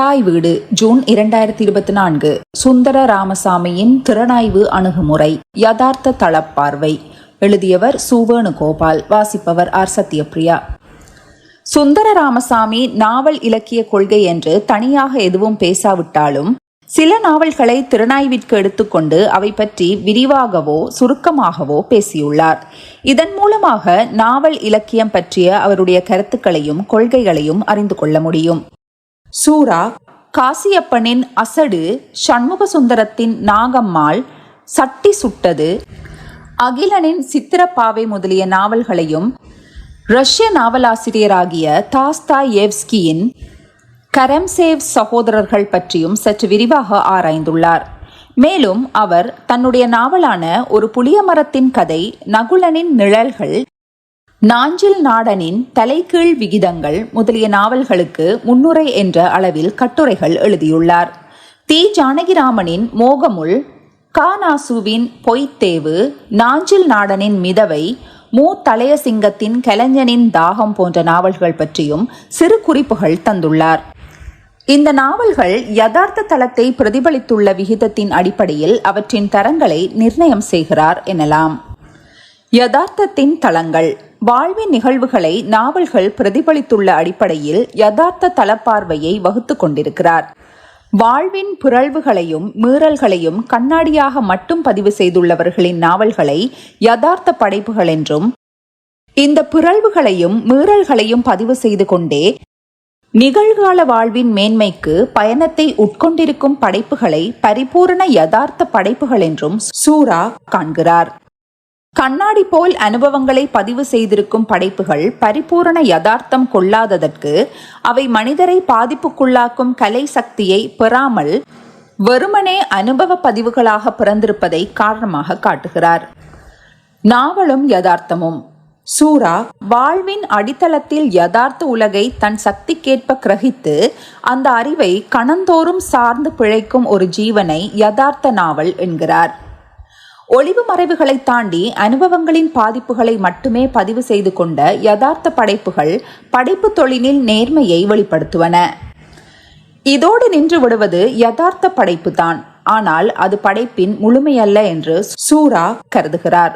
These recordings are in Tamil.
தாய் வீடு ஜூன் இரண்டாயிரத்தி இருபத்தி நான்கு சுந்தர ராமசாமியின் திறனாய்வு அணுகுமுறை யதார்த்த தளப்பார்வை. எழுதியவர் சுவேணுகோபால் வாசிப்பவர் ஆர். சத்யபிரியா சுந்தர ராமசாமி நாவல் இலக்கிய கொள்கை என்று தனியாக எதுவும் பேசாவிட்டாலும் சில நாவல்களை திறனாய்விற்கு எடுத்துக்கொண்டு அவை பற்றி விரிவாகவோ சுருக்கமாகவோ பேசியுள்ளார். இதன் மூலமாக நாவல் இலக்கியம் பற்றிய அவருடைய கருத்துக்களையும் கொள்கைகளையும் அறிந்து கொள்ள முடியும். சூரா காசியப்பனின் அசடு சண்முக சுந்தரத்தின் நாகம்மாள் சட்டி சுட்டது. அகிலனின் சித்திரப்பாவை முதலிய நாவல்களையும் ரஷ்ய நாவலாசிரியராகிய தாஸ்தா ஏவ்ஸ்கியின் கரம்சேவ் சகோதரர்கள் பற்றியும் சற்று விரிவாக ஆராய்ந்துள்ளார். மேலும் அவர் தன்னுடைய நாவலான ஒரு புளிய மரத்தின் கதை நகுலனின் நிழல்கள் நாஞ்சில் நாடனின் தலைகீழ் விகிதங்கள் முதலிய நாவல்களுக்கு முன்னுரை என்ற அளவில் கட்டுரைகள் எழுதியுள்ளார். தி. ஜானகிராமனின் மோகமுள் காநாசுவின் பொய்த்தேவு நாஞ்சில் நாடனின் மிதவை மு. தளையசிங்கத்தின் கலைஞனின் தாகம் போன்ற நாவல்கள் பற்றியும் சிறு குறிப்புகள் தந்துள்ளார். இந்த நாவல்கள் யதார்த்த தளத்தை பிரதிபலித்துள்ள விகிதத்தின் அடிப்படையில் அவற்றின் தரங்களை நிர்ணயம் செய்கிறார் எனலாம். யதார்த்தத்தின் தளங்கள் வாழ்வின் நிகழ்வுகளை நாவல்கள் பிரதிபலித்துள்ள அடிப்படையில் யதார்த்த தளப்பார்வையை வகுத்து கொண்டிருக்கிறார். வாழ்வின் புரள்வுகளையும் மீறல்களையும் கண்ணாடியாக மட்டும் பதிவு செய்துள்ளவர்களின் நாவல்களை யதார்த்த படைப்புகள் என்றும் இந்த பிறழ்வுகளையும் மீறல்களையும் பதிவு செய்து கொண்டே நிகழ்கால வாழ்வின் மேன்மைக்கு பயணத்தை உட்கொண்டிருக்கும் படைப்புகளை பரிபூரண யதார்த்த படைப்புகள் என்றும் சூரா காண்கிறார். கண்ணாடி போல் அனுபவங்களை பதிவு செய்திருக்கும் படைப்புகள் பரிபூரண யதார்த்தம் கொள்ளாததற்கு அவை மனிதரை பாதிப்புக்குள்ளாக்கும் கலை சக்தியை பெறாமல் வெறுமனே அனுபவ பதிவுகளாக பிறந்திருப்பதை காரணமாக காட்டுகிறார். நாவலும் யதார்த்தமும். சூரா வாழ்வின் அடித்தளத்தில் யதார்த்த உலகை தன் சக்திக்கேற்ப கிரகித்து அந்த அறிவை கணந்தோறும் சார்ந்து பிழைக்கும் ஒரு ஜீவனை யதார்த்த நாவல் என்கிறார். ஒளிவு மறைவுகளை தாண்டி அனுபவங்களின் பாதிப்புகளை மட்டுமே பதிவு செய்து கொண்ட யதார்த்த படைப்புகள் படைப்பு தொழிலில் நேர்மையை வெளிப்படுத்துவன. இதோடு நின்று விடுவது யதார்த்த படைப்பு தான் ஆனால் அது படைப்பின் முழுமையல்ல என்று சூரா கருதுகிறார்.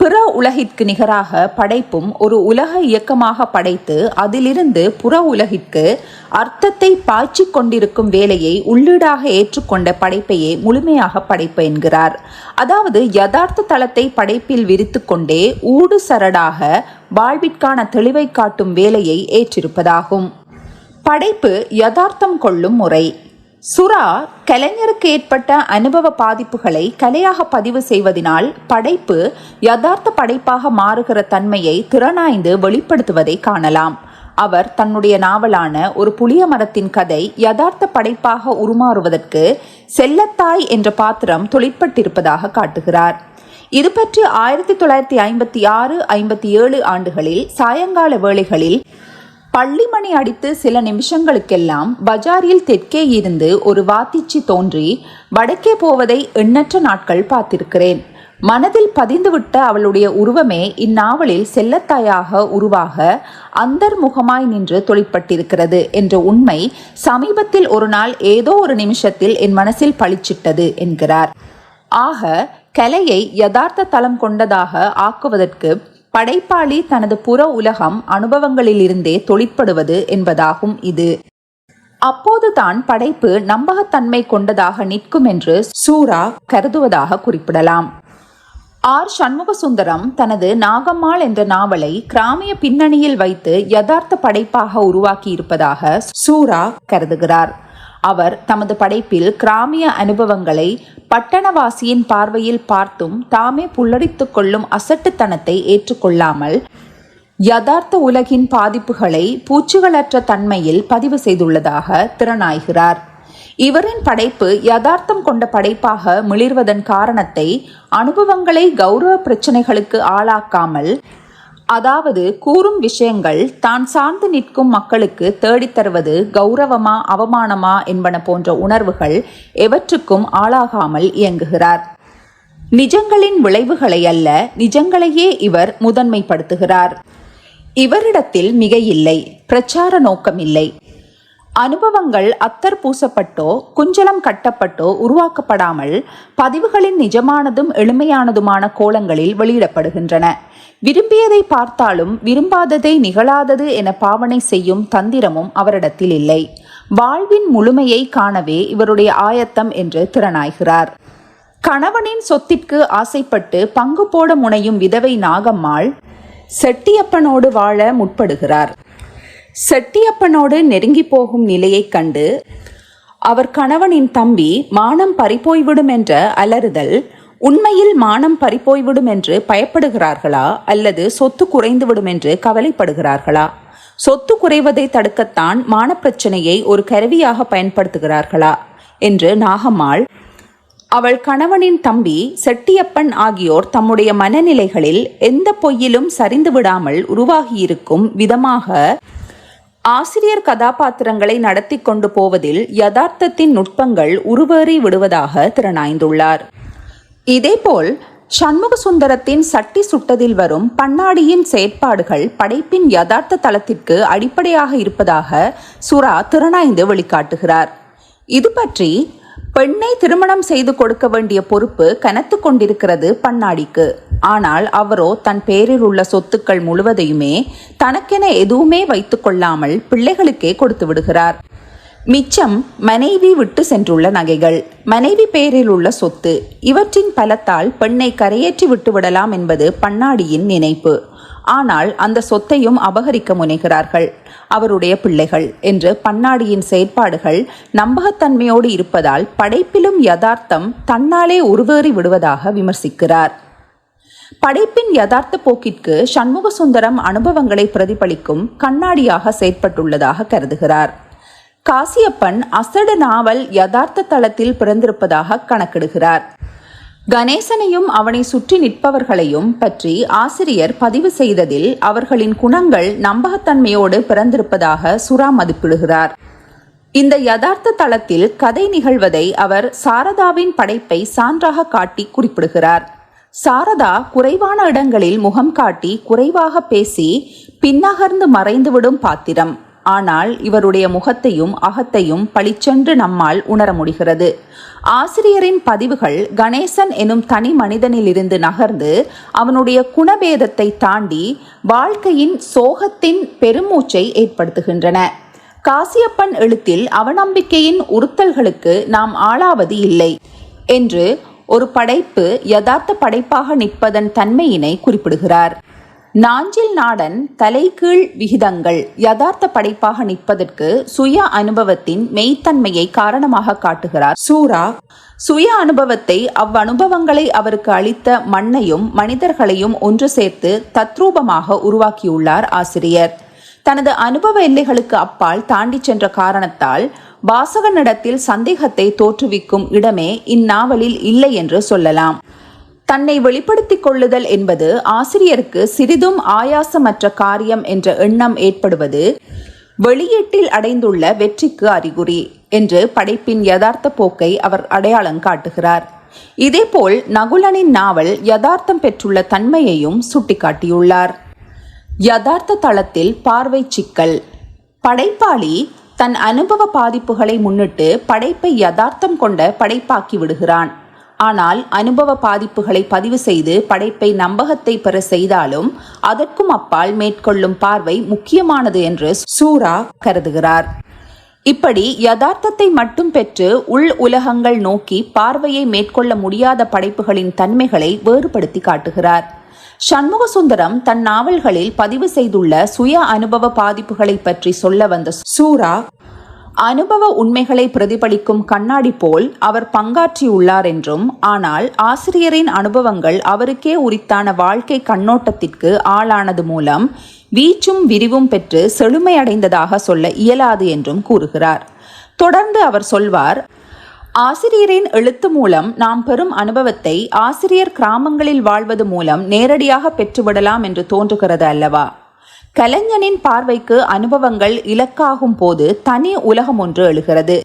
பிற உலகிற்கு நிகராக படைப்பும் ஒரு உலக இயக்கமாக படைத்து அதிலிருந்து புற உலகிற்கு அர்த்தத்தை பாய்ச்சி கொண்டிருக்கும் வேலையை உள்ளீடாக ஏற்றுக்கொண்ட படைப்பையே முழுமையாக படைப்பு என்கிறார். அதாவது யதார்த்த தளத்தை படைப்பில் விரித்து கொண்டே ஊடு சரடாக வாழ்விற்கான தெளிவை காட்டும் வேலையை ஏற்றிருப்பதாகும். படைப்பு யதார்த்தம் கொள்ளும் முறை. சுறா கலைஞருக்கு ஏற்பட்ட அனுபவ பாதிப்புகளை கலையாக பதிவு செய்வதனால் படைப்பு யதார்த்த படைப்பாக மாறுகிற தன்மையை திறனாய்ந்து வெளிப்படுத்துவதை காணலாம். அவர் தன்னுடைய நாவலான ஒரு புளிய மரத்தின் கதை யதார்த்த படைப்பாக உருமாறுவதற்கு செல்லத்தாய் என்ற பாத்திரம் தொழிற்பட்டிருப்பதாக காட்டுகிறார். இது பற்றி ஆயிரத்தி தொள்ளாயிரத்தி ஐம்பத்தி ஆறு ஐம்பத்தி ஏழு ஆண்டுகளில் சாயங்கால வேளைகளில் பள்ளிமணி அடித்து சில நிமிஷங்களுக்கெல்லாம் பஜாரில் தெற்கே இருந்து ஒரு வாத்திச்சு தோன்றி வடக்கே போவதை எண்ணற்ற நாட்கள் பார்த்திருக்கிறேன். மனதில் பதிந்துவிட்ட அவளுடைய உருவமே இந்நாவலில் செல்லத்தாயாக உருவாக அந்தர்முகமாய் நின்று தொழிற்பட்டிருக்கிறது என்ற உண்மை சமீபத்தில் ஒரு நாள் ஏதோ ஒரு நிமிஷத்தில் என் மனசில் பளிச்சிட்டது என்கிறார். ஆக கலையை யதார்த்த தளம் கொண்டதாக ஆக்குவதற்கு படைப்பாளி தனது புற உலகம் அனுபவங்களிலிருந்தே தொழிற்படுவது என்பதாகும் இது. அப்போதுதான் படைப்பு நம்பகத்தன்மை கொண்டதாக நிற்கும் என்று சூரா கருதுவதாக குறிப்பிடலாம். ஆர். சண்முக சுந்தரம் தனது நாகம்மாள் என்ற நாவலை கிராமிய பின்னணியில் வைத்து யதார்த்த படைப்பாக உருவாக்கி இருப்பதாக சூரா கருதுகிறார். அவர் தமது படைப்பில் கிராமிய அனுபவங்களை பட்டணவாசியின் பார்வையில் பார்த்தும் தாமே புல்லடித்துக் கொள்ளும் அசட்டுத்தனத்தை ஏற்றுக்கொள்ளாமல் யதார்த்த உலகின் பாதிப்புகளை பூச்சிகளற்ற தன்மையில் பதிவு செய்துள்ளதாக திறனாய்கிறார். இவரின் படைப்பு யதார்த்தம் கொண்ட படைப்பாக மிளிர்வதன் காரணத்தை அனுபவங்களை கௌரவ பிரச்சனைகளுக்கு ஆளாக்காமல் அதாவது கூறும் விஷயங்கள் தான் சார்ந்து நிற்கும் மக்களுக்கு தேடித்தருவது கௌரவமா அவமானமா என்பன போன்ற உணர்வுகள் எவற்றுக்கும் ஆளாகாமல் இயங்குகிறார். நிஜங்களின் விளைவுகளை அல்ல நிஜங்களையே இவர் முதன்மைப்படுத்துகிறார். இவரிடத்தில் மிக இல்லை பிரச்சார நோக்கம் இல்லை அனுபவங்கள் அத்தர் பூசப்பட்டோ குஞ்சலம் கட்டப்பட்டோ உருவாக்கப்படாமல் பதிவுகளின் நிஜமானதும் எளிமையானதுமான கோலங்களில் வெளியிடப்படுகின்றன. விரும்பியதை பார்த்தாலும் விரும்பாததை நிகழாதது என பாவனை செய்யும் தந்திரமும் அவரிடத்தில் இல்லை. வாழ்வின் முழுமையை காணவே இவருடைய ஆயத்தம் என்று திறனாய்கிறார். கணவனின் சொத்திற்கு ஆசைப்பட்டு பங்கு போட முனையும் விதவை நாகம்மாள் செட்டியப்பனோடு வாழ முற்படுகிறார். செட்டியப்பனோடு நெருங்கி போகும் நிலையைக் கண்டு அவர் கணவனின் தம்பி மானம் பறிப்போய்விடும் என்ற அலறுதல் உண்மையில் மானம் பறிப்போய்விடும் என்று பயப்படுகிறார்களா? அல்லது சொத்து குறைந்துவிடும் என்று கவலைப்படுகிறார்களா? சொத்து குறைவதை தடுக்கத்தான் மானப்பிரச்சனையை ஒரு கருவியாக பயன்படுத்துகிறார்களா? என்று நாகம்மாள் அவள் கணவனின் தம்பி செட்டியப்பன் ஆகியோர் தம்முடைய மனநிலைகளில் எந்த பொய்யிலும் சரிந்து விடாமல் உருவாகியிருக்கும் விதமாக ஆசிரியர் கதாபாத்திரங்களை நடத்தி கொண்டு போவதில் யதார்த்தத்தின் நுட்பங்கள் உருவேறி விடுவதாக திறனாய்ந்துள்ளார். இதேபோல் சண்முக சுந்தரத்தின் சட்டி சுட்டதில் வரும் பன்னாடியின் செயற்பாடுகள் படைப்பின் யதார்த்த தளத்திற்கு அடிப்படையாக இருப்பதாக சுரா திறனாய்ந்து வெளிக்காட்டுகிறார். இது பற்றி பெண்ணை திருமணம் செய்து கொடுக்க வேண்டிய பொறுப்பு கனத்து கொண்டிருக்கிறது பண்ணாடிக்கு. ஆனால் அவரோ தன் பேரில் உள்ள சொத்துக்கள் முழுவதையுமே தனக்கென எதுவுமே வைத்துக் கொள்ளாமல் பிள்ளைகளுக்கே கொடுத்து விடுகிறார். மிச்சம் மனைவி விட்டு சென்றுள்ள நகைகள் மனைவி பெயரில் உள்ள சொத்து இவற்றின் பலத்தால் பெண்ணை கரையேற்றி விட்டு விடலாம் என்பது பண்ணாடியின் நினைப்பு. ஆனால் அந்த சொத்தையும் அபகரிக்க முனைகிறார்கள். அவருடைய பிள்ளைகள் என்று பன்னாடியின் செயற்பாடுகள் நம்பகத்தன்மையோடு இருப்பதால் படைப்பிலும் யதார்த்தம் தன்னாலே உருவேறி விடுவதாக விமர்சிக்கிறார். படைப்பின் யதார்த்த போக்கிற்கு சண்முக சுந்தரம் அனுபவங்களை பிரதிபலிக்கும் கண்ணாடியாக செயற்பட்டுள்ளதாக கருதுகிறார். காசியப்பன் அசடு நாவல் யதார்த்த தளத்தில் பிறந்திருப்பதாக கணக்கிடுகிறார். கணேசனையும் அவனை சுற்றி நிற்பவர்களையும் பற்றி ஆசிரியர் பதிவு செய்ததில் அவர்களின் குணங்கள் நம்பகத்தன்மையோடு பிறந்திருப்பதாக சுறா மதிப்பிடுகிறார். இந்த யதார்த்த தளத்தில் கதை நிகழ்வதை அவர் சாரதாவின் படைப்பை சான்றாக காட்டி குறிப்பிடுகிறார். சாரதா குறைவான இடங்களில் முகம் காட்டி குறைவாக பேசி பின்னகர்ந்து மறைந்துவிடும் பாத்திரம். ஆனால் இவருடைய முகத்தையும் அகத்தையும் பளிச்சென்று நம்மால் உணர முடிகிறது. ஆசிரியரின் பதிவுகள் கணேசன் எனும் தனி மனிதனிலிருந்து நகர்ந்து அவனுடைய குணபேதத்தை தாண்டி வாழ்க்கையின் சோகத்தின் பெருமூச்சை ஏற்படுத்துகின்றன. காசியப்பன் எழுத்தில் அவநம்பிக்கையின் உறுத்தல்களுக்கு நாம் ஆளாவது இல்லை என்று ஒரு படைப்பு யதார்த்த படைப்பாக நிற்பதன் தன்மையினை குறிப்பிடுகிறார். நாஞ்சில் நாடன் தலைகீழ் விகிதங்கள் யதார்த்த படைப்பாக நிற்பதற்கு சுய அனுபவத்தின் மெய்த்தன்மையை காரணமாக காட்டுகிறார். சூரா சுய அனுபவத்தை அவ்வனுபவங்களை அவருக்கு அளித்த மண்ணையும் மனிதர்களையும் ஒன்று சேர்த்து தத்ரூபமாக உருவாக்கியுள்ளார் ஆசிரியர். தனது அனுபவ எல்லைகளுக்கு அப்பால் தாண்டி சென்ற காரணத்தால் வாசகனிடத்தில் சந்தேகத்தை தோற்றுவிக்கும் இடமே இந்நாவலில் இல்லை என்று சொல்லலாம். தன்னை வெளிப்படுத்திக் கொள்ளுதல் என்பது ஆசிரியருக்கு சிறிதும் ஆயாசமற்ற காரியம் என்ற எண்ணம் ஏற்படுவது வெளியீட்டில் அடைந்துள்ள வெற்றிக்கு அறிகுறி என்று படைப்பின் யதார்த்த போக்கை அவர் அடையாளம் காட்டுகிறார். இதேபோல் நகுலனின் நாவல் யதார்த்தம் பெற்றுள்ள தன்மையையும் சுட்டிக்காட்டியுள்ளார். யதார்த்த தளத்தில் பார்வை சிக்கல். படைப்பாளி தன் அனுபவ பாதிப்புகளை முன்னிட்டு படைப்பை யதார்த்தம் கொண்ட படைப்பாக்கி விடுகிறான். ஆனால் அனுபவ பாதிப்புகளை பதிவு செய்து படைப்பை நம்பகத்தை பெற செய்தாலும் அதற்கும் அப்பால் மேற்கொள்ளும் பார்வை முக்கியமானது என்று சூரா கருதுகிறார். இப்படி யதார்த்தத்தை மட்டும் பெற்று உள் உலகங்கள் நோக்கி பார்வையை மேற்கொள்ள முடியாத படைப்புகளின் தன்மைகளை வேறுபடுத்தி காட்டுகிறார். சண்முக சுந்தரம் தன் நாவல்களில் பதிவு செய்துள்ள சுய அனுபவ பாதிப்புகளை பற்றி சொல்ல வந்த சூரா அனுபவ உண்மைகளை பிரதிபலிக்கும் கண்ணாடி போல் அவர் பங்காற்றியுள்ளார் என்றும் ஆனால் ஆசிரியரின் அனுபவங்கள் அவருக்கே உரித்தான வாழ்க்கை கண்ணோட்டத்திற்கு ஆளானது மூலம் வீச்சும் விரிவும் பெற்று செழுமையடைந்ததாக சொல்ல இயலாது என்றும் கூறுகிறார். தொடர்ந்து அவர் சொல்வார் ஆசிரியரின் எழுத்து மூலம் நாம் பெறும் அனுபவத்தை ஆசிரியர் கிராமங்களில் வாழ்வது மூலம் நேரடியாக பெற்றுவிடலாம் என்று தோன்றுகிறது அல்லவா? கலைஞனின் பார்வைக்கு அனுபவங்கள் இலக்காகும் போது தனி உலகம் ஒன்று எழுகிறது.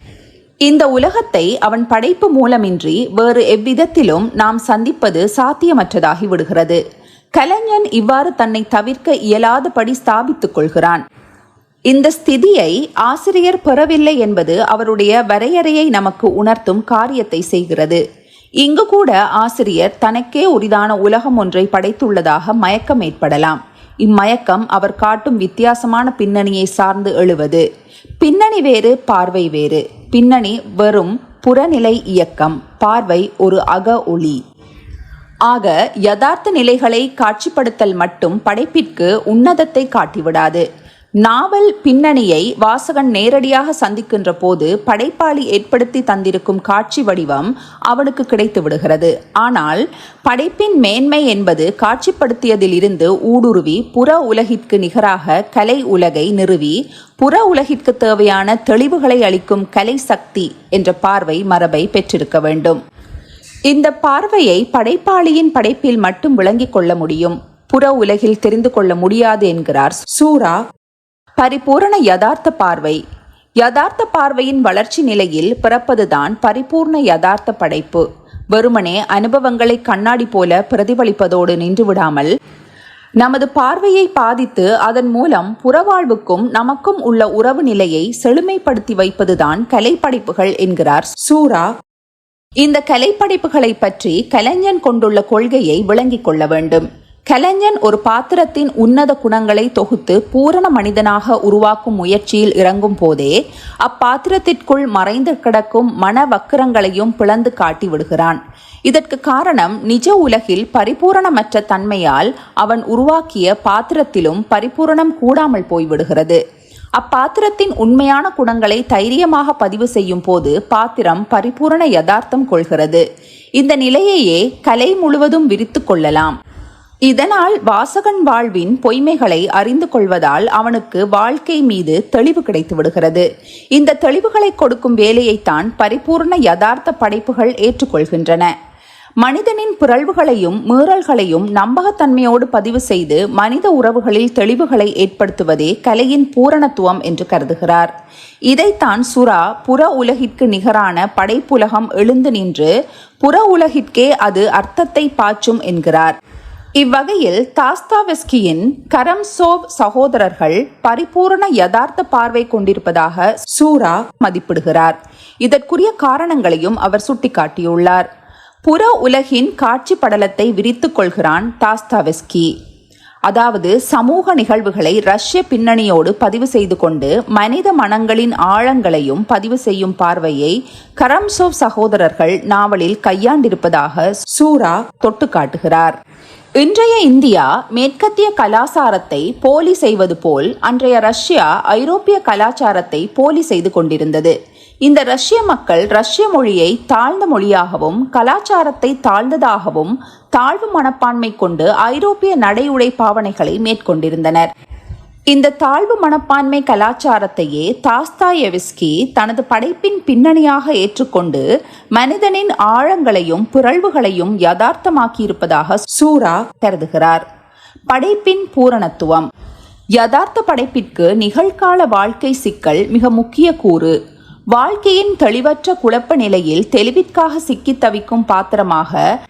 இந்த உலகத்தை அவன் படைப்பு மூலமின்றி வேறு எவ்விதத்திலும் நாம் சந்திப்பது சாத்தியமற்றதாகி விடுகிறது. கலைஞன் இவ்வாறு தன்னை தவிர்க்க இயலாதபடி ஸ்தாபித்துக் கொள்கிறான். இந்த ஸ்திதியை ஆசிரியர் பெறவில்லை என்பது அவருடைய வரையறையை நமக்கு உணர்த்தும் காரியத்தை செய்கிறது. இங்கு கூட ஆசிரியர் தனக்கே உரிதான உலகம் ஒன்றை படைத்துள்ளதாக மயக்கம் ஏற்படலாம். இம்மயக்கம் அவர் காட்டும் வித்தியாசமான பின்னணியை சார்ந்து எழுவது. பின்னணி வேறு பார்வை வேறு. பின்னணி வெறும் புறநிலை இயக்கம் பார்வை ஒரு அக ஒளி. ஆக யதார்த்த நிலைகளை காட்சிப்படுத்தல் மட்டும் படைப்பிற்கு உன்னதத்தை காட்டிவிடாது. நாவல் பின்னணியை வாசகன் நேரடியாக சந்திக்கின்ற போது படைப்பாளி ஏற்படுத்தி தந்திருக்கும் காட்சி வடிவம் அவனுக்கு கிடைத்து விடுகிறது. ஆனால் படைப்பின் மேன்மை என்பது காட்சிப்படுத்தியதிலிருந்து ஊடுருவி புற உலகிற்கு நிகராக கலை உலகை நிறுவி புற உலகிற்கு தேவையான தெளிவுகளை அளிக்கும் கலை சக்தி என்ற பார்வை மரபை பெற்றிருக்க வேண்டும். இந்த பார்வையை படைப்பாளியின் படைப்பில் மட்டும் விளங்கிக் கொள்ள முடியும். புற உலகில் தெரிந்து கொள்ள முடியாது என்கிறார் சூரா. பரிபூரண யதார்த்த பார்வை. யதார்த்த பார்வையின் வளர்ச்சி நிலையில் பிறப்பதுதான் பரிபூர்ண யதார்த்த படைப்பு. வெறுமனே அனுபவங்களை கண்ணாடி போல பிரதிபலிப்பதோடு நின்றுவிடாமல் நமது பார்வையை பாதித்து அதன் மூலம் புறவாழ்வுக்கும் நமக்கும் உள்ள உறவு நிலையை செழுமைப்படுத்தி வைப்பதுதான் கலைப்படைப்புகள் என்கிறார் சூரா. இந்த கலைப்படைப்புகளை பற்றி கலைஞன் கொண்டுள்ள கொள்கையை விளங்கிக் கொள்ள வேண்டும். கலைஞன் ஒரு பாத்திரத்தின் உன்னத குணங்களை தொகுத்து பூரண மனிதனாக உருவாக்கும் முயற்சியில் இறங்கும் போதே அப்பாத்திரத்திற்குள் மறைந்து கிடக்கும் மன வக்கிரங்களையும் பிளந்து காட்டி விடுகிறான். இதற்கு காரணம் நிஜ உலகில் பரிபூரணமற்ற தன்மையால் அவன் உருவாக்கிய பாத்திரத்திலும் பரிபூரணம் கூடாமல் போய்விடுகிறது. அப்பாத்திரத்தின் உண்மையான குணங்களை தைரியமாக பதிவு செய்யும் போது பாத்திரம் பரிபூரண யதார்த்தம் கொள்கிறது. இந்த நிலையையே கலை முழுவதும் விரித்து கொள்ளலாம். இதனால் வாசகன் வாழ்வின் பொய்மைகளை அறிந்து கொள்வதால் அவனுக்கு வாழ்க்கை மீது தெளிவு கிடைத்து விடுகிறது. இந்த தெளிவுகளை கொடுக்கும் வேலையைத்தான் பரிபூர்ண யதார்த்த படைப்புகள் ஏற்றுக்கொள்கின்றன. மனிதனின் பிறழ்வுகளையும் மீறல்களையும் நம்பகத்தன்மையோடு பதிவு செய்து மனித உறவுகளில் தெளிவுகளை ஏற்படுத்துவதே கலையின் பூரணத்துவம் என்று கருதுகிறார். இதைத்தான் சுறா புற உலகிற்கு நிகரான படைப்புலகம் எழுந்து நின்று புற உலகிற்கே அது அர்த்தத்தை பாய்ச்சும் என்கிறார். இவ்வகையில் தாஸ்தாவெஸ்கியின் கரம்சோவ் சகோதரர்கள் பரிபூரண யதார்த்த பார்வை கொண்டிருப்பதாக சூரா மதிப்பிடுகிறார். இதற்குரிய காரணங்களையும் அவர் சுட்டிக்காட்டியுள்ளார். புற உலகின் காட்சி படலத்தை விரித்துக் கொள்கிறான் தாஸ்தாவெஸ்கி. அதாவது சமூக நிகழ்வுகளை ரஷ்ய பின்னணியோடு பதிவு செய்து கொண்டு மனித மனங்களின் ஆழங்களையும் பதிவு செய்யும் பார்வையை கரம்சோவ் சகோதரர்கள் நாவலில் கையாண்டிருப்பதாக சூரா தொட்டு காட்டுகிறார் இன்றைய இந்தியா மேற்கத்திய கலாச்சாரத்தை போலி செய்வது போல் அன்றைய ரஷ்யா ஐரோப்பிய கலாச்சாரத்தை போலி செய்து கொண்டிருந்தது. இந்த ரஷ்ய மக்கள் ரஷ்ய மொழியை தாழ்ந்த மொழியாகவும் கலாச்சாரத்தை தாழ்ந்ததாகவும் தாழ்வு மனப்பான்மை கொண்டு ஐரோப்பிய நடையுடை பாவனைகளை மேற்கொண்டிருந்தனர். இந்த தாழ்வு மனப்பான்மை கலாச்சாரத்தையே தாஸ்தாயவிஸ்கி தனது படைப்பின் பின்னணியாக ஏற்றுக்கொண்டு மனிதனின் ஆழங்களையும் புரள்வுகளையும் யதார்த்தமாக்கியிருப்பதாக சூரா கருதுகிறார். படைப்பின் பூரணத்துவம். யதார்த்த படைப்பிற்கு நிகழ்கால வாழ்க்கை சிக்கல் மிக முக்கிய கூறு. வாழ்க்கையின் தெளிவற்ற குழப்ப நிலையில் தெளிவிற்காக சிக்கித் தவிக்கும் பாத்திரமாக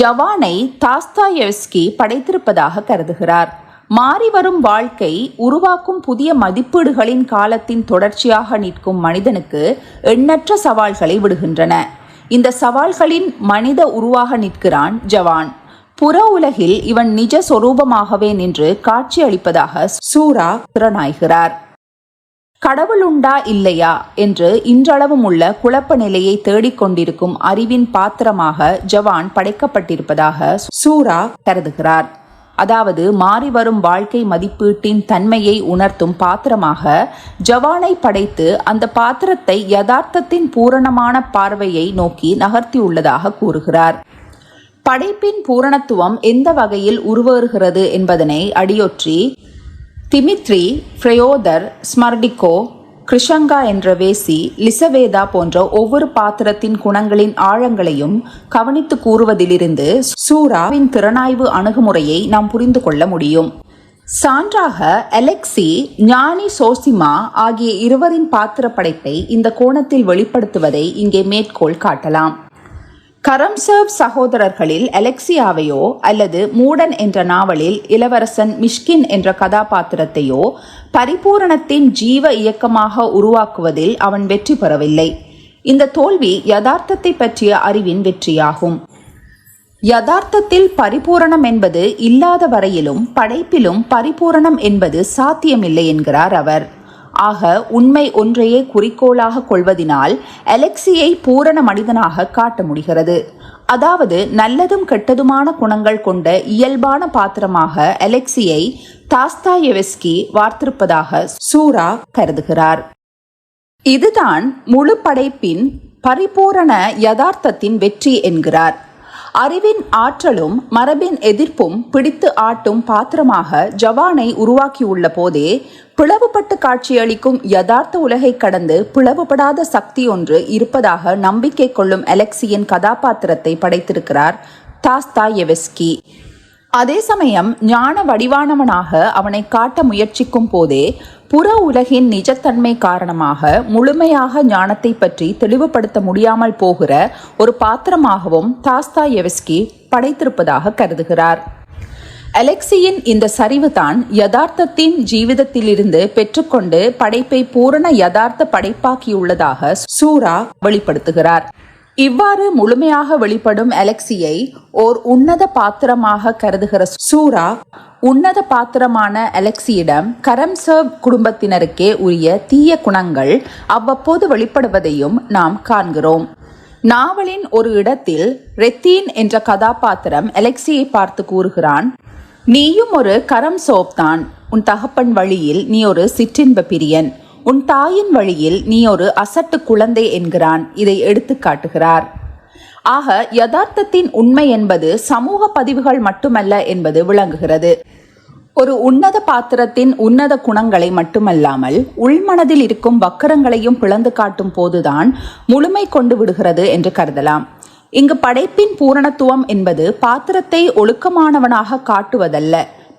ஜவானை தாஸ்தாயெவ்ஸ்கி படைத்திருப்பதாக கருதுகிறார். மாறி வரும் வாழ்க்கை உருவாக்கும் புதிய மதிப்பீடுகளின் காலத்தின் தொடர்ச்சியாக நிற்கும் மனிதனுக்கு எண்ணற்ற சவால்களை விடுகின்றன. இந்த சவால்களின் மனித உருவாக நிற்கிறான் ஜவான். புற உலகில் இவன் நிஜ சொரூபமாகவே நின்று காட்சி அளிப்பதாக சூரா திறனாய்கிறார் கடவுள் உண்டா இல்லையா? என்று இன்றளவும் உள்ள குழப்ப நிலையை தேடிக்கொண்டிருக்கும் அறிவின் பாத்திரமாக ஜவான் படைக்கப்பட்டிருப்பதாக சூரா கருதுகிறார். அதாவது மாறி வரும் வாழ்க்கை மதிப்பீட்டின் தன்மையை உணர்த்தும் பாத்திரமாக ஜவானை படைத்து அந்த பாத்திரத்தை யதார்த்தத்தின் பூரணமான பார்வையை நோக்கி நகர்த்தியுள்ளதாக கூறுகிறார். படைப்பின் பூரணத்துவம் எந்த வகையில் உருவேறுகிறது என்பதனை அடியொற்றி திமித்ரி ஃப்ரயோதர் ஸ்மர்டிகோ கிருஷங்கா என்ற வேசி லிசவேதா போன்ற ஒவ்வொரு பாத்திரத்தின் குணங்களின் ஆழங்களையும் கவனித்து கூறுவதிலிருந்து சூராவின் திறனாய்வு அணுகுமுறையை நாம் புரிந்து கொள்ள முடியும். சான்றாக அலெக்சி ஞானி சோசிமா ஆகிய இருவரின் பாத்திர படைப்பை இந்த கோணத்தில் வெளிப்படுத்துவதை இங்கே மேற்கோள் காட்டலாம். கரம்சர்வ் சகோதரர்களில் அலெக்சியாவையோ அல்லது மூடன் என்ற நாவலில் இளவரசன் மிஷ்கின் என்ற கதாபாத்திரத்தையோ பரிபூரணத்தின் ஜீவ இயக்கமாக உருவாக்குவதில் அவன் வெற்றி பெறவில்லை. இந்த தோல்வி யதார்த்தத்தை பற்றிய அறிவின் வெற்றியாகும். யதார்த்தத்தில் பரிபூரணம் என்பது இல்லாத வரையிலும் படைப்பிலும் பரிபூரணம் என்பது சாத்தியமில்லை என்கிறார் அவர். ஆக உண்மை ஒன்றையே குறிக்கோளாக கொள்வதினால் அலெக்சியை பூரண மனிதனாக காட்ட முடிகிறது. அதாவது நல்லதும் கெட்டதுமான குணங்கள் கொண்ட இயல்பான பாத்திரமாக அலெக்சியை தாஸ்தாயெவெஸ்கி வார்த்திருப்பதாக சூரா கருதுகிறார். இதுதான் முழு படைப்பின் பரிபூரண யதார்த்தத்தின் வெற்றி என்கிறார். அறிவின் ஆற்றலும் மரபின் எதிர்ப்பும் பிடித்து ஆட்டும் பாத்திரமாக ஜவானை உருவாக்கியுள்ள போதே பிளவுபட்டு காட்சியளிக்கும் யதார்த்த உலகை கடந்து பிளவுபடாத சக்தி ஒன்று இருப்பதாக நம்பிக்கை கொள்ளும் அலெக்சியின் கதாபாத்திரத்தை படைத்திருக்கிறார் தாஸ்தா எவெஸ்கி அதே சமயம் ஞான வடிவானவனாக அவனை காட்ட முயற்சிக்கும் போதே புற உலகின் நிஜத்தன்மை காரணமாக முழுமையாக ஞானத்தை பற்றி தெளிவுபடுத்த முடியாமல் போகிற ஒரு பாத்திரமாகவும் தாஸ்தா எவஸ்கி படைத்திருப்பதாக கருதுகிறார். அலெக்சியின் இந்த சரிவுதான் யதார்த்தத்தின் ஜீவிதத்திலிருந்து பெற்றுக்கொண்டு படைப்பை பூரண யதார்த்த படைப்பாக்கியுள்ளதாக சூரா வெளிப்படுத்துகிறார். இவ்வாறு முழுமையாக வெளிப்படும் அலெக்சியை ஓர் உன்னத பாத்திரமாக கருதுகிற சூரா உன்னத பாத்திரமான அலெக்சியிடம் கரம்சர்வ் குடும்பத்தினருக்கே உரிய தீய குணங்கள் அவ்வப்போது வெளிப்படுவதையும் நாம் காண்கிறோம். நாவலின் ஒரு இடத்தில் ரெத்தீன் என்ற கதாபாத்திரம் அலெக்சியை பார்த்து கூறுகிறான் நீயும் ஒரு கரம் சோப் தான் உன் தகப்பன் வழியில் நீ ஒரு சிற்றின்ப பிரியன். உன் தாயின் வழியில் நீ ஒரு அசட்டு குழந்தை என்கிறான். இதை எடுத்து காட்டுகிறார். ஆக யதார்த்தத்தின் உண்மை என்பது சமூக பதிவுகள் மட்டுமல்ல என்பது விளங்குகிறது. ஒரு உன்னத பாத்திரத்தின் உன்னத குணங்களை மட்டுமல்லாமல் உள்மனதில் இருக்கும் வக்கரங்களையும் பிளந்து காட்டும் போதுதான் முழுமை கொண்டு விடுகிறது என்று கருதலாம். இங்கு படைப்பின் பூரணத்துவம் என்பது பாத்திரத்தை ஒழுக்கமானவனாக காட்டுவதல்ல.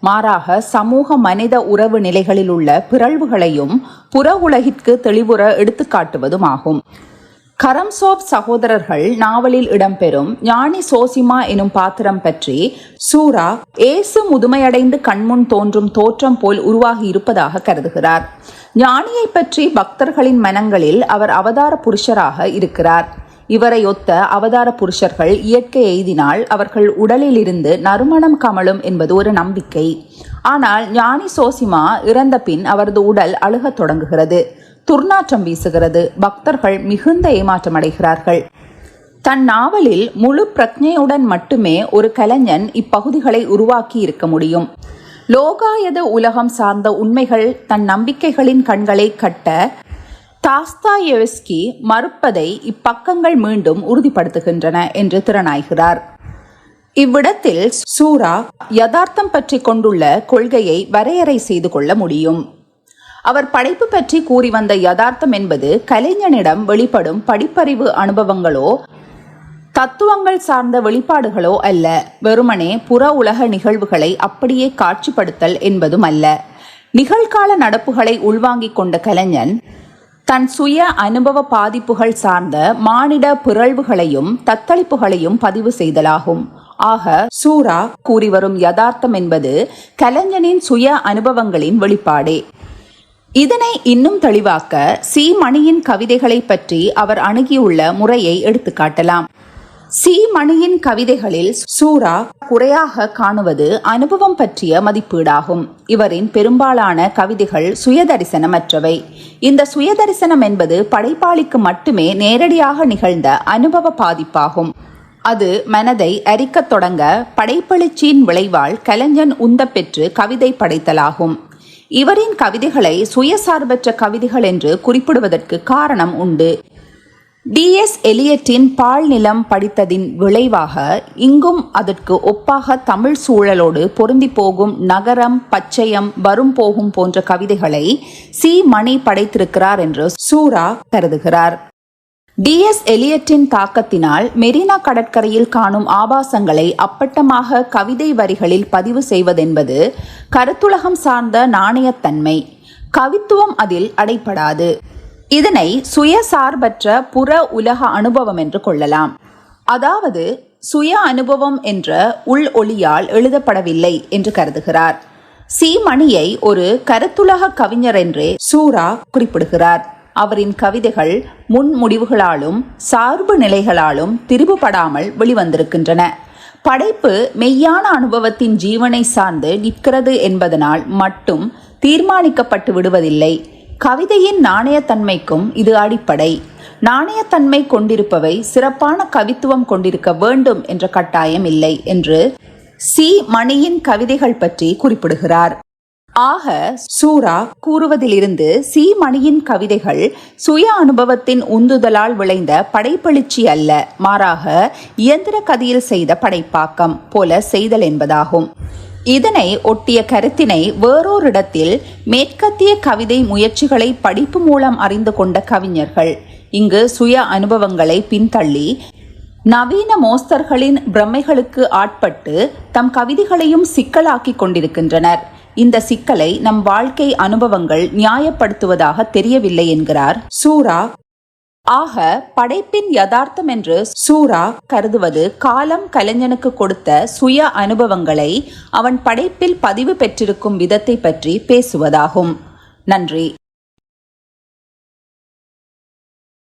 மாறாக சமூக மனித உறவு நிலைகளில் உள்ள பிறழ்வுகளையும் புற உலகிற்கு தெளிவுற எடுத்துக்காட்டுவதுமாகும். கரம்சோப் சகோதரர்கள் நாவலில் இடம்பெறும் ஞானி சோசிமா எனும் பாத்திரம் பற்றி சூரா ஏசு முதுமையடைந்து கண்முன் தோன்றும் தோற்றம் போல் உருவாகி இருப்பதாக கருதுகிறார். ஞானியை பற்றி பக்தர்களின் மனங்களில் அவர் அவதார புருஷராக இருக்கிறார். இவரை ஒத்த அவதார புருஷர்கள் இயற்கை எய்தினால் அவர்கள் உடலில் இருந்து நறுமணம் கமலும் என்பது ஒரு நம்பிக்கை. ஆனால் ஞானி சோசிமா இறந்த பின் அவரது உடல் அழுகத் தொடங்குகிறது. துர்நாற்றம் வீசுகிறது. பக்தர்கள் மிகுந்த ஏமாற்றம் அடைகிறார்கள். தன் நாவலில் முழு பிரக்ஞையுடன் மட்டுமே ஒரு கலைஞன் இப்பகுதிகளை உருவாக்கி இருக்க முடியும். லோகாயத உலகம் சார்ந்த உண்மைகள் தன் நம்பிக்கைகளின் கண்களை கட்ட தாஸ்தாயெவஸ்கி மறுப்பதை இப்பக்கங்கள் மீண்டும் உறுதிப்படுத்துகின்றன என்று திறனாய்கிறார். இவ்விடத்தில் சூரா யதார்த்தம் பற்றி கொண்டுள்ள கொள்கையை வரையறை செய்து கொள்ள முடியும். அவர் படைப்பு பற்றி கூறி வந்த யதார்த்தம் என்பது கலைஞனிடம் வெளிப்படும் படிப்பறிவு அனுபவங்களோ தத்துவங்கள் சார்ந்த வெளிப்பாடுகளோ அல்ல. வெறுமனே புற உலக நிகழ்வுகளை அப்படியே காட்சிப்படுத்தல் என்பதும் அல்ல. நிகழ்கால நடப்புகளை உள்வாங்கிக் கொண்ட கலைஞன் தன் சுய அனுபவ பாதிப்புகள் சார்ந்த மானிட பிறழ்வுகளையும் தத்தளிப்புகளையும் பதிவு செய்தலாகும். ஆக சூரா கூறி வரும் யதார்த்தம் என்பது கலைஞனின் சுய அனுபவங்களின் வெளிப்பாடே. இதனை இன்னும் தெளிவாக்க சி மணியின் கவிதைகளை பற்றி அவர் அணுகியுள்ள முறையை எடுத்துக்காட்டலாம். சி மணியின் கவிதைகளில் சூரா குறையாக காணுவது அனுபவம் பற்றிய மதிப்பீடாகும். இவரின் பெரும்பாலான கவிதைகள் சுயதரிசனமற்றவை. இந்த சுயதரிசனம் என்பது படைப்பாளிக்கு மட்டுமே நேரடியாக நிகழ்ந்த அனுபவ பாதிப்பாகும். அது மனதை அரிக்கத் தொடங்க படைப்பெழுச்சியின் விளைவால் கலைஞன் உந்த பெற்று கவிதை படைத்தலாகும். இவரின் கவிதைகளை சுயசார்பற்ற கவிதைகள் என்று குறிப்பிடுவதற்கு காரணம் உண்டு. டிஎஸ் எலியட்டின் பால் நிலம் படித்ததின் விளைவாக இங்கும் அதற்கு ஒப்பாக தமிழ் சூழலோடு பொருந்தி போகும் நகரம் பச்சையம் வரும் போகும் போன்ற கவிதைகளை சி. மணி படைத்திருக்கிறார் என்று சூரா கருதுகிறார். டிஎஸ் எலியட்டின் தாக்கத்தினால் மெரினா கடற்கரையில் காணும் ஆபாசங்களை அப்பட்டமாக கவிதை வரிகளில் பதிவு செய்வதென்பது கருத்துலகம் சார்ந்த நாணயத்தன்மை. கவித்துவம் அதில் அடைப்படாது இதனை சுயசார்பற்ற புற உலக அனுபவம் என்று கொள்ளலாம். அதாவது சுய அனுபவம் என்ற உள் ஒளியால் எழுதப்படவில்லை என்று கருதுகிறார். சி மணியை ஒரு கருத்துலக கவிஞர் என்றே சூரா குறிப்பிடுகிறார். அவரின் கவிதைகள் முன்முடிவுகளாலும் சார்பு நிலைகளாலும் திரிபுபடாமல் வெளிவந்திருக்கின்றன. படைப்பு மெய்யான அனுபவத்தின் ஜீவனை சார்ந்து நிற்கிறது என்பதனால் மட்டும் தீர்மானிக்கப்பட்டு விடுவதில்லை. கவிதையின் நாணயத்தன்மைக்கும் இது அடிப்படை. நாணயத்தன்மை கொண்டிருப்பவை சிறப்பான கவித்துவம் கொண்டிருக்க வேண்டும் என்ற கட்டாயம் இல்லை என்று சி. மணியின் கவிதைகள் பற்றி குறிப்பிடுகிறார். ஆக சூரா கூறுவதிலிருந்து சி. மணியின் கவிதைகள் சுய அனுபவத்தின் உந்துதலால் விளைந்த படைப்பெழுச்சி அல்ல மாறாக இயந்திர கதியில் செய்த படைப்பாக்கம் போல செய்தல் என்பதாகும். இதனை ஒட்டிய கருத்தினை வேறோரிடத்தில் மேற்கத்திய கவிதை முயற்சிகளை படிப்பு மூலம் அறிந்து கொண்ட கவிஞர்கள். இங்கு சுய அனுபவங்களை பின்தள்ளி நவீன மோஸ்தர்களின் பிரமைகளுக்கு ஆட்பட்டு தம் கவிதைகளையும் சிக்கலாக்கிக் கொண்டிருக்கின்றனர். இந்த சிக்கலை நம் வாழ்க்கை அனுபவங்கள் நியாயப்படுத்துவதாக தெரியவில்லை என்கிறார். சூரா ஆக படைப்பின் யதார்த்தம் என்று சூரா கருதுவது காலம் கலைஞனுக்கு கொடுத்த சுய அனுபவங்களை அவன் படைப்பில் பதிவு பெற்றிருக்கும் விதத்தை பற்றி பேசுவதாகும். நன்றி.